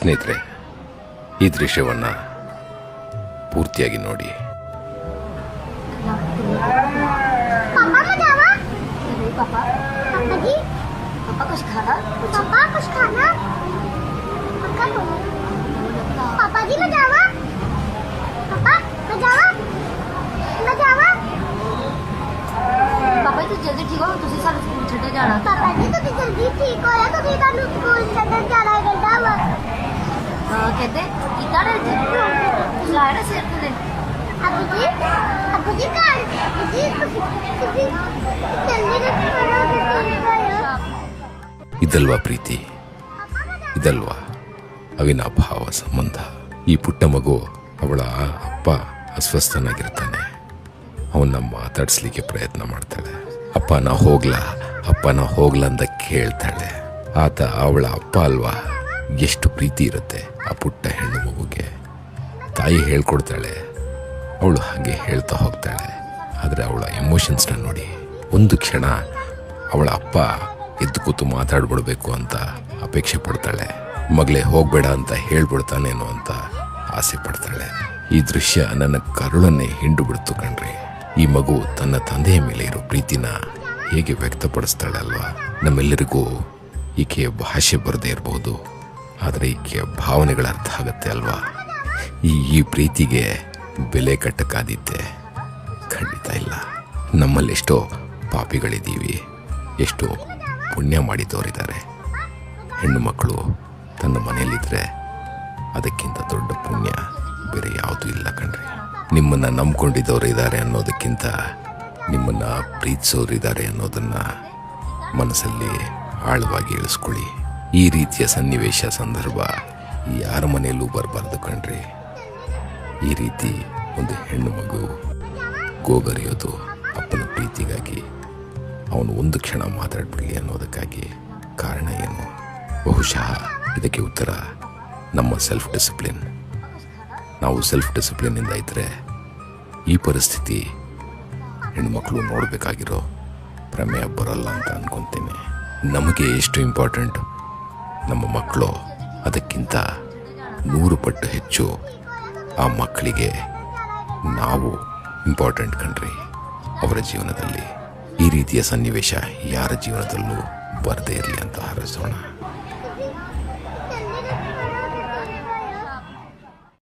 ಸ್ನೇಹಿತರೆ ಈ ದೃಶ್ಯವನ್ನು ಪೂರ್ತಿಯಾಗಿ ನೋಡಿ जल्दी ठीक हो तुसी सानू स्कूल छड्डन जाना पापा जी तुसी जल्दी ठीक होया तुसी सानू स्कूल छड्डन जाना गड्डा वा ಗೆದ್ದೆ ಈ ಇದಲ್ವಾ ಪ್ರೀತಿ ಇದಲ್ವಾ ಅವಿನಾಭಾವ ಸಂಬಂಧ ಈ ಪುಟ್ಟ ಮಗು ಅವಳ ಅಪ್ಪ ಅಸ್ವಸ್ಥನಾಗಿರ್ತಾನೆ ಅವನ್ನ ಮಾತಾಡಿಸ್ಲಿಕ್ಕೆ ಪ್ರಯತ್ನ ಮಾಡ್ತಾಳೆ. ಅಪ್ಪನ ನಾ ಹೋಗ್ಲಾ ಅಪ್ಪ ಹೋಗ್ಲಾ ಅಂತ ಕೇಳ್ತಾಳೆ. ಆತ ಅವಳ ಅಪ್ಪ ಅಲ್ವಾ? ಎಷ್ಟು ಪ್ರೀತಿ ಇರುತ್ತೆ. ಆ ಪುಟ್ಟ ಹೆಣ್ಣು ಮಗುಗೆ ತಾಯಿ ಹೇಳ್ಕೊಡ್ತಾಳೆ, ಅವಳು ಹಾಗೆ ಹೇಳ್ತಾ ಹೋಗ್ತಾಳೆ. ಆದರೆ ಅವಳ ಎಮೋಷನ್ಸ್ನ ನೋಡಿ ಒಂದು ಕ್ಷಣ ಅವಳ ಅಪ್ಪ ಎದ್ದು ಕೂತು ಮಾತಾಡ್ಬಿಡ್ಬೇಕು ಅಂತ ಅಪೇಕ್ಷೆ ಪಡ್ತಾಳೆ. ಮಗಳೇ, ಹೋಗಬೇಡ ಅಂತ ಹೇಳ್ಬಿಡ್ತಾನೇನೋ ಅಂತ ಆಸೆ ಪಡ್ತಾಳೆ. ಈ ದೃಶ್ಯ ನನ್ನ ಕರುಳನ್ನೇ ಹಿಂಡು ಬಿಡ್ತು ಕಣ್ರಿ. ಈ ಮಗು ತನ್ನ ತಂದೆಯ ಮೇಲೆ ಇರೋ ಪ್ರೀತಿನ ಹೇಗೆ ವ್ಯಕ್ತಪಡಿಸ್ತಾಳೆ ಅಲ್ವಾ? ನಮ್ಮೆಲ್ಲರಿಗೂ ಈಕೆಯ ಭಾಷೆ ಬರದೇ ಇರಬಹುದು ಆದರೆ ಈಕೆಯ ಭಾವನೆಗಳ ಅರ್ಥ ಆಗತ್ತೆ ಅಲ್ವಾ? ಈ ಪ್ರೀತಿಗೆ ಬೆಲೆ ಕಟ್ಟಕ್ಕಾದಿತ್ತೆ ಖಂಡಿತ ಇಲ್ಲ. ನಮ್ಮಲ್ಲೆಷ್ಟೋ ಪಾಪಿಗಳಿದ್ದೀವಿ. ಎಷ್ಟೋ ಪುಣ್ಯ ಮಾಡಿದವರಿದ್ದಾರೆ ಹೆಣ್ಣು ಮಕ್ಕಳು ತನ್ನ ಮನೆಯಲ್ಲಿದ್ದರೆ ಅದಕ್ಕಿಂತ ದೊಡ್ಡ ಪುಣ್ಯ ಬೇರೆ ಯಾವುದೂ ಇಲ್ಲ ಕಣ್ರಿ. ನಿಮ್ಮನ್ನು ನಂಬ್ಕೊಂಡಿದ್ದವರು ಇದ್ದಾರೆ ಅನ್ನೋದಕ್ಕಿಂತ ನಿಮ್ಮನ್ನು ಪ್ರೀತಿಸೋರು ಇದ್ದಾರೆ ಅನ್ನೋದನ್ನ ಮನಸ್ಸಲ್ಲಿ ಆಳವಾಗಿ ಇಳಿಸ್ಕೊಳ್ಳಿ. ಈ ರೀತಿಯ ಸನ್ನಿವೇಶ ಸಂದರ್ಭ ಯಾರ ಮನೆಯಲ್ಲೂ ಬರಬಾರ್ದು ಕಣ್ರಿ. ಈ ರೀತಿ ಒಂದು ಹೆಣ್ಣು ಮಗು ಗೋಗರಿಯೋದು ಅಪ್ಪನ ಪ್ರೀತಿಗಾಗಿ ಅವನು ಒಂದು ಕ್ಷಣ ಮಾತಾಡ್ಬಿಡಲಿ ಅನ್ನೋದಕ್ಕಾಗಿ ಕಾರಣ ಏನು? ಬಹುಶಃ ಇದಕ್ಕೆ ಉತ್ತರ ನಮ್ಮ ಸೆಲ್ಫ್ ಡಿಸಿಪ್ಲಿನ್ ನಾವು ಸೆಲ್ಫ್ ಡಿಸಿಪ್ಲಿನಿಂದ ಇದ್ದರೆ ಈ ಪರಿಸ್ಥಿತಿ ಹೆಣ್ಮಕ್ಳು ನೋಡಬೇಕಾಗಿರೋ ಪ್ರಮೇಯ ಬರಲ್ಲ ಅಂತ ಅನ್ಕೊಂತೀನಿ. ನಮಗೆ ಎಷ್ಟು ಇಂಪಾರ್ಟೆಂಟ್ ನಮ್ಮ ಮಕ್ಕಳು ಅದಕ್ಕಿಂತ ನೂರು ಪಟ್ಟು ಹೆಚ್ಚು ಆ ಮಕ್ಕಳಿಗೆ ನಾವು ಇಂಪಾರ್ಟೆಂಟ್ ಕಣ್ರಿ. ಅವರ ಜೀವನದಲ್ಲಿ ಈ ರೀತಿಯ ಸನ್ನಿವೇಶ ಯಾರ ಜೀವನದಲ್ಲೂ ಬರದೇ ಇರಲಿ ಅಂತ ಹಾರೈಸೋಣ